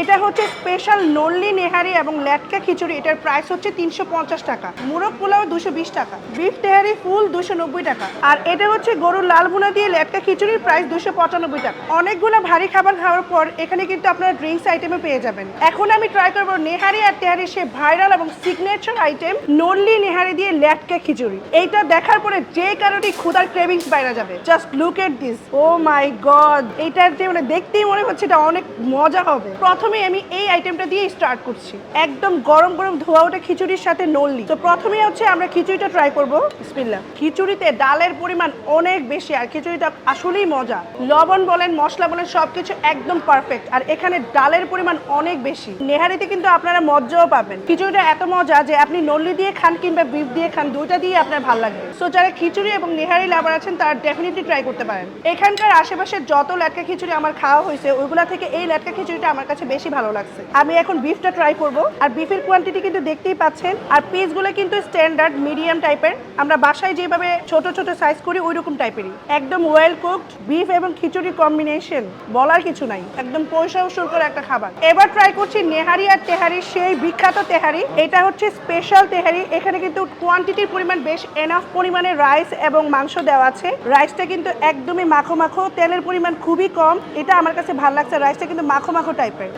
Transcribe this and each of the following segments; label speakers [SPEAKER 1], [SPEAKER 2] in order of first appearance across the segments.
[SPEAKER 1] এটা হচ্ছে স্পেশাল নল্লি নেহারি এবং ল্যাটকা খিচুড়ি। এটার প্রাইস হচ্ছে তিনশো পঞ্চাশ টাকা। মুরগ পোলাও দুশো বিশ টাকা। বিফ তেহারি ফুল দুশো নব্বই টাকা। আর এটা হচ্ছে গরুর লাল ভুনা দিয়ে ল্যাটকা খিচুড়ির প্রাইস দুশো পঁচানব্বই টাকা। অনেকগুলো ভারী খাবার খাওয়ার পর এখানে কিন্তু আপনারা ড্রিঙ্কস আইটেমে পেয়ে যাবেন। এখন আমি ট্রাই করব নেহারি আর তেহারি সে ভাইরাল এবং সিগনেচার আইটেম নল্লি নেহারি দিয়ে ল্যাটকা খিচুড়ি। এইটা দেখার পরে যে কারোরই ক্ষুদার ক্রেভিংস বাইরে যাবে। Just look at this oh my God এইটার যে মানে দেখতেই মনে হচ্ছে এটা অনেক মজা হবে। প্রথমে আমি এই আইটেমটা দিয়ে স্টার্ট করছি। একদম গরম গরম ধোয়া ওঠা খিচুড়ির সাথে নল্লি তো প্রথমে হচ্ছে আমরা খিচুড়িটা ট্রাই করব। বিসমিল্লাহ। খিচুড়িতে ডালের পরিমাণ অনেক বেশি আর খিচুড়িটা আসলেই মজা। লবণ বলেন, মশলা বলেন, সবকিছু একদম পারফেক্ট আর এখানে ডালের পরিমাণ অনেক বেশি। নেহারিতে কিন্তু আপনারা মজাও পাবেন। খিচুড়িটা এত মজা যে আপনি নল্লি দিয়ে খান কিংবা বিফ দিয়ে খান, দুইটা দিয়ে আপনার ভালো লাগবে সো যারা খিচুড়ি এবং নেহারি লাভার আছেন, তারা ডেফিনেটলি ট্রাই করতে পারেন। এখানকার আশেপাশে যত ল্যাটকা খিচুড়ি আমার খাওয়া হয়েছে, ওইগুলা থেকে এই ল্যাটকা খিচুড়িটা আমার কাছে বেশি ভালো লাগছে। আমি এখন বিফটা ট্রাই করব। আর বিফের কোয়ান্টিটি কিন্তু দেখতেই পাচ্ছেন। আর পিসগুলো কিন্তু স্ট্যান্ডার্ড মিডিয়াম টাইপের আমরা বাসায় যেভাবে ছোট ছোট সাইজ করি ওই রকম টাইপেরই একদম ওয়েল কুকড বিফ এবং খিচুড়ি কম্বিনেশন বলার কিছু নাই। একদম পয়সা উসুর করে একটা খাবার। এবার ট্রাই করছি নেহারি আর তেহারি সেই বিখ্যাত তেহারি। এটা হচ্ছে স্পেশাল তেহারি। এখানে কিন্তু কোয়ান্টিটির পরিমাণ বেশ এনাফ পরিমাণে রাইস এবং মাংস দেওয়া আছে। রাইসটা কিন্তু একদমই মাখো মাখো। তেলের পরিমাণ খুবই কম। এটা আমার কাছে ভালো লাগছে। রাইসটা কিন্তু মাখো মাখো টাইপের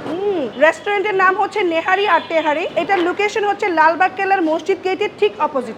[SPEAKER 1] রেস্টুরেন্টের নাম হচ্ছে নেহারি আর তেহারি। এটার লোকেশন হচ্ছে লালবাগ কেলার মসজিদ গেটের ঠিক অপোজিটে